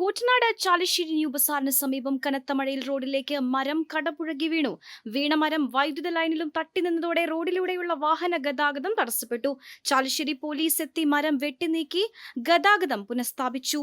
Koottanad Chalissery new ബസാറിന് സമീപം കനത്ത മഴയിൽ റോഡിലേക്ക് മരം കടപുഴകി വീണു. വീണ മരം വൈദ്യുത ലൈനിലും തട്ടി നിന്നതോടെ റോഡിലൂടെയുള്ള വാഹന ഗതാഗതം തടസ്സപ്പെട്ടു. ചാലിശ്ശേരി പോലീസ് എത്തി മരം വെട്ടിനീക്കി ഗതാഗതം പുനഃസ്ഥാപിച്ചു.